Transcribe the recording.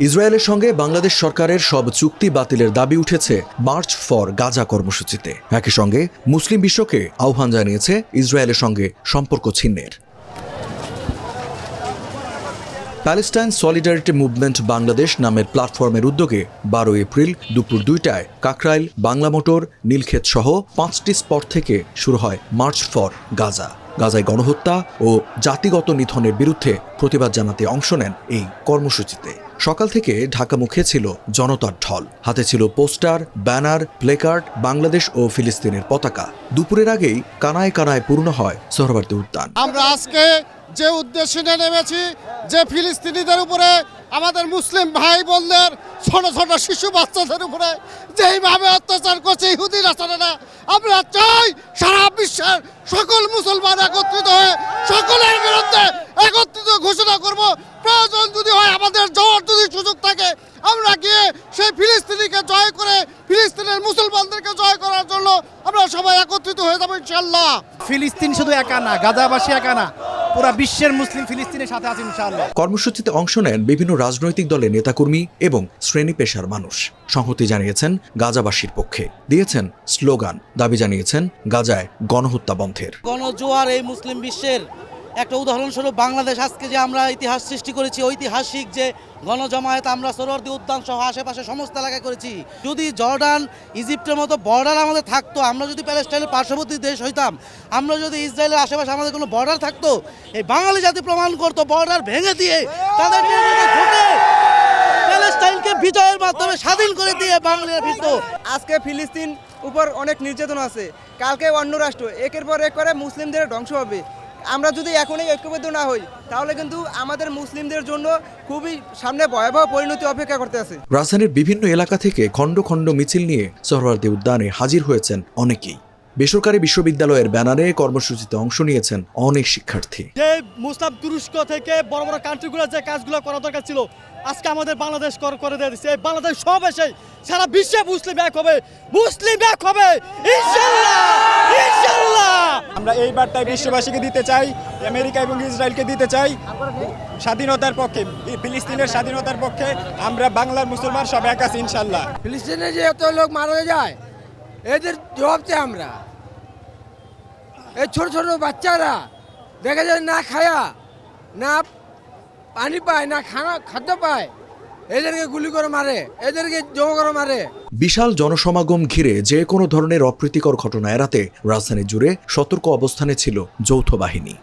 ইসরায়েলের সঙ্গে বাংলাদেশ সরকারের সব চুক্তি বাতিলের দাবি উঠেছে মার্চ ফর গাজা কর্মসূচিতে। একই সঙ্গে মুসলিম বিশ্বকে আহ্বান জানিয়েছে ইসরায়েলের সঙ্গে সম্পর্ক ছিন্নের। প্যালেস্টাইন সলিডারিটি মুভমেন্ট বাংলাদেশ নামের প্ল্যাটফর্মের উদ্যোগে বারো এপ্রিল দুপুর দুইটায় কাকরাইল, বাংলা মোটর, নীলক্ষেত সহ পাঁচটি স্পট থেকে শুরু হয় মার্চ ফর গাজা। গাজায় গণহত্যা ও জাতিগত নিধনের বিরুদ্ধে প্রতিবাদ জানাতে অংশ নেন এই কর্মসূচিতে। সকাল থেকে ঢাকা মুখে ছিল জনতার ঢল। হাতে ছিল পোস্টার, ব্যানার, প্লেকার্ড, বাংলাদেশ ও ফিলিস্তিনের পতাকা। দুপুরের আগেই কানায় কানায় পূর্ণ হয় সোহরাওয়ার্দী উদ্যান। আমরা আজকে যে উদ্দেশ্যে নেমেছি, যে ফিলিস্তিনিদের উপরে, আমাদের মুসলিম ভাই বোনদের, ছোট ছোট শিশু বাচ্চাদের উপরে যেইভাবে অত্যাচার করছে ইহুদি রাস্তাটা আমরা চাই সারা বিশ্বের সকল মুসলমান একত্রিত হয়ে সকলের বিরুদ্ধে একত্রিত ঘোষণা করব প্রয়োজন যদি হয় আমাদের যাওয়ার যদি সুযোগ থাকে আমরা গিয়ে সেই ফিলিস্তিনিকে জয় করে ফিলিস্তিনের মুসলমানদেরকে জয় করার জন্য আমরা সবাই একত্রিত হয়ে যাব ইনশাল্লাহ ফিলিস্তিন শুধু একা না গাজাবাসী একা না পুরা বিশ্বের মুসলিম ফিলিস্তিনের সাথে আছে ইনশাআল্লাহ। কর্মসূচিতে অংশ নেন বিভিন্ন রাজনৈতিক দলের নেতাকর্মী এবং শ্রেণি পেশার মানুষ। সংহতি জানিয়েছেন গাজাবাসীর পক্ষে। দিয়েছেন স্লোগান। দাবি জানিয়েছেন গাজায় গণহত্যা বন্ধের। গণজোয়ার এই মুসলিম বিশ্বের একটা উদাহরণস্বরূপ বাংলাদেশ। আজকে যে আমরা ইতিহাস সৃষ্টি করেছি, ঐতিহাসিক যে গণজমায়েত আমরা সরোয়ার্দী উদ্যান সহ আশেপাশে সমস্ত এলাকায় করেছি। যদি জর্ডান, ইজিপ্টের মতো বর্ডার আমাদের থাকতো, আমরা যদি প্যালেস্টাইনের পার্শ্ববর্তী দেশ হইতাম, আমরা যদি ইসরায়েলের আশেপাশে আমাদের কোনো বর্ডার থাকতো, এই বাঙালি জাতি প্রমাণ করতো বর্ডার ভেঙে দিয়ে তাদের প্যালেস্টাইনকে বিজয়ের মাধ্যমে স্বাধীন করে দিয়ে বাঙালিরা ফিরতো। আজকে ফিলিস্তিন উপর অনেক নির্যাতন আছে। কালকে অন্য রাষ্ট্র, একের পর এক করে মুসলিমদের ধ্বংস হবে। আমরা যদি এখনই ঐক্যবদ্ধ না হই তাহলে কিন্তু আমাদের মুসলিমদের জন্য খুবই সামনে ভয়াবহ পরিণতি অপেক্ষা করতে আছে। রাজধানীর বিভিন্ন এলাকা থেকে খণ্ড খণ্ড মিছিল নিয়ে সোহরাওয়ার্দী উদ্যানে হাজির হয়েছেন অনেকেই। বেসরকারি বিশ্ববিদ্যালয়ের ব্যানারে কর্মসূচিতে অংশ নিয়েছেন অনেক শিক্ষার্থী। যে মুসলিম তুরস্ক থেকে বড় বড় কান্ট্রিগুলো যে কাজগুলো করা দরকার ছিল আজকে আমাদের বাংলাদেশ কর- করে দিয়ে দিচ্ছে এই বাংলাদেশ সব এসে সারা বিশ্বে মুসলিম এক হবে। মুসলিম এক হবে। ইনশাল্লাহ! ইনশাল্লাহ! আমরা এই বার্তায় বিশ্ববাসীকে দিতে চাই, আমেরিকা এবং ইসরায়েলকে দিতে চাই। স্বাধীনতার পক্ষে, ফিলিস্তিনের স্বাধীনতার পক্ষে আমরা বাংলার মুসলমান সব এক আছি, ইনশাল্লাহ। ফিলিস্তিনে যে এত লোক মারা যায়, এদের জবাব চাই আমরা। এই ছোট ছোট বাচ্চারা, দেখা যায় না খায়া, না পানি পায়, না খানা খাদ্য পায় এদেরকে গুলি করে মারে, এদেরকে জমা করে মারে। বিশাল জনসমাগম ঘিরে যে কোনো ধরনের অপ্রীতিকর ঘটনা এড়াতে রাজধানী জুড়ে সতর্ক অবস্থানে ছিল যৌথ বাহিনী।